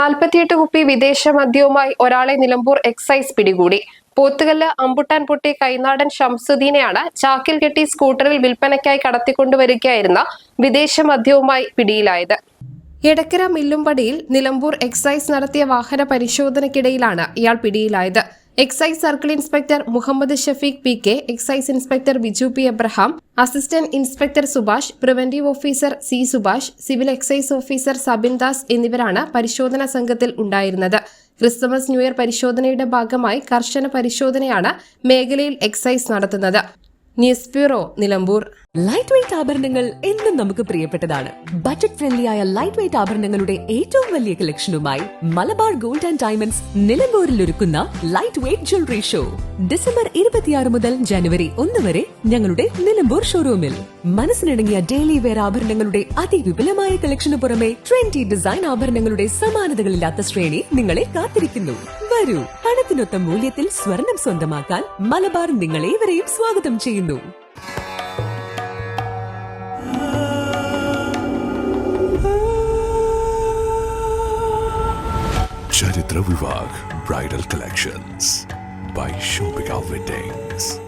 നാൽപ്പത്തിയെട്ട് കുപ്പി വിദേശ മദ്യവുമായി ഒരാളെ നിലമ്പൂർ എക്സൈസ് പിടികൂടി. പോത്തുകല്ല് അമ്പുട്ടാൻ പൊട്ടി കൈനാടൻ ഷംസുദ്ദീനെയാണ് ചാക്കിൽ കെട്ടി സ്കൂട്ടറിൽ വിൽപ്പനയ്ക്കായി കടത്തിക്കൊണ്ടുവരികയായിരുന്ന വിദേശ മദ്യവുമായി പിടിയിലായത്. എടക്കര മില്ലുംപടിയിൽ നിലമ്പൂർ എക്സൈസ് നടത്തിയ വാഹന പരിശോധനയ്ക്കിടയിലാണ് ഇയാൾ പിടിയിലായത്. Excise circle inspector Muhammad Shafeeq P K excise inspector Biju P Abraham assistant inspector Subhash preventive officer C Subhash civil excise officer Sabin Das എന്നിവരാണ് പരിശോധനാ സംഘത്തിൽ ഉണ്ടായിരുന്നത്. ക്രിസ്തുമസ് ന്യൂഇയർ പരിശോധനയുടെ ഭാഗമായി കർശന പരിശോധനയാണ് മേഖലയിൽ എക്സൈസ് നടത്തുന്നത്. News bureau Nilambur. Light weight ആഭരണങ്ങൾ എന്നും നമുക്ക് പ്രിയപ്പെട്ടതാണ്. ബജറ്റ് ഫ്രണ്ട്ലി ആയ ലൈറ്റ് വെയിറ്റ് ആഭരണങ്ങളുടെ ഏറ്റവും വലിയ കളക്ഷനുമായി മലബാർ ഗോൾഡ് ആൻഡ് ഡയമണ്ട്സ് നിലമ്പൂരിൽ ഒരുക്കുന്ന light weight jewellery show December ഇരുപത്തിയാറ് മുതൽ ജനുവരി ഒന്ന് വരെ ഞങ്ങളുടെ നിലമ്പൂർ ഷോറൂമിൽ മനസ്സിനിണങ്ങിയ ഡെയിലി വെയർ ആഭരണങ്ങളുടെ അതിവിപുലമായ കളക്ഷനു പുറമെ ട്വന്റി ഡിസൈൻ ആഭരണങ്ങളുടെ സമാനതകളില്ലാത്ത ശ്രേണി നിങ്ങളെ കാത്തിരിക്കുന്നു. വരൂ പണത്തിനൊത്ത മൂല്യത്തിൽ സ്വർണം സ്വന്തമാക്കാൻ മലബാർ നിങ്ങളേവരെയും സ്വാഗതം ചെയ്യുന്നു ചരിത്ര Vivah bridal collections by Shobika Weddings.